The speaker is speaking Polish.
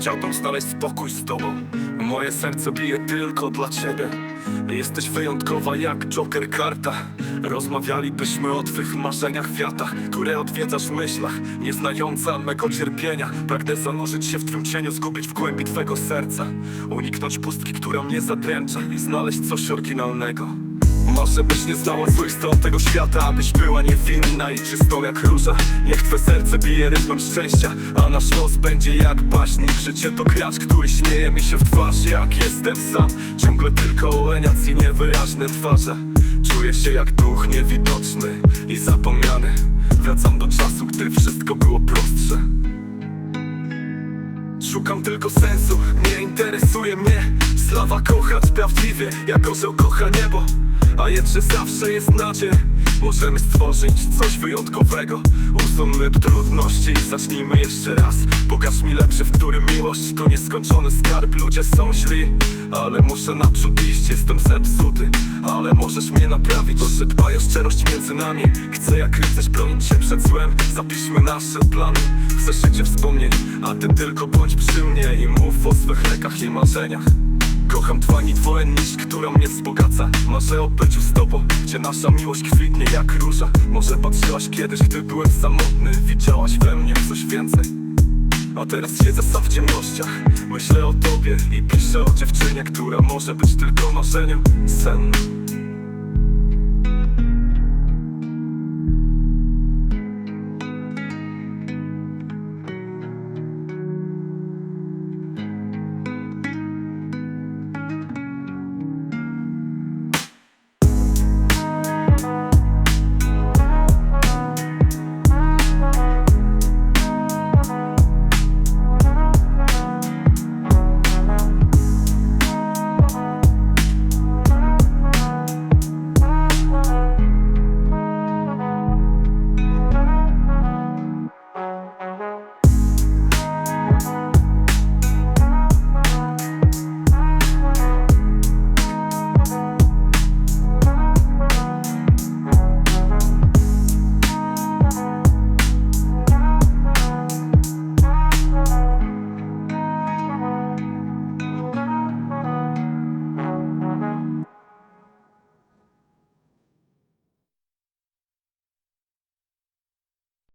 chciałbym znaleźć spokój z tobą. Moje serce bije tylko dla ciebie. Jesteś wyjątkowa jak Joker karta. Rozmawialibyśmy o twych marzeniach, wiatach Które odwiedzasz w myślach Nie znająca mego cierpienia. Pragnę zanurzyć się w twym cieniu Zgubić w głębi twego serca. Uniknąć pustki, która mnie zadręcza I znaleźć coś oryginalnego może byś nie znała złych stron tego świata Abyś była niewinna i czystą jak róża. Niech twe serce bije rytmem szczęścia A nasz los będzie jak baśnik Życie to gracz, który śmieje mi się w twarz Jak jestem sam, ciągle tylko łeniac i niewyraźne twarze. Czuję się jak duch niewidoczny i zapomniany. Wracam do czasu, gdy wszystko było prostsze Szukam tylko sensu, nie interesuje mnie. Sława kochać prawdziwie, jak orzeł kocha niebo. A jeszcze zawsze jest nadzieja. Możemy stworzyć coś wyjątkowego. Usuńmy trudności i zacznijmy jeszcze raz. Pokaż mi lepszy, w którym miłość to nieskończony skarb. Ludzie są źli, ale muszę naprzód iść. Jestem zepsuty, ale możesz mnie naprawić. Proszę dbaj o szczerość między nami. Chcę jak rycerz bronić się przed złem. Zapiszmy nasze plany. Chcę życie wspomnień, a ty tylko bądź przy mnie I mów o swych lekach i marzeniach. Kocham dwani twoje nić, która mnie wzbogaca. Marzę o byciu z tobą, gdzie nasza miłość kwitnie jak róża. Może patrzyłaś kiedyś, gdy byłem samotny. Widziałaś we mnie coś więcej. A teraz siedzę sam w ciemnościach. Myślę o tobie i piszę o dziewczynie Która może być tylko marzeniem Sen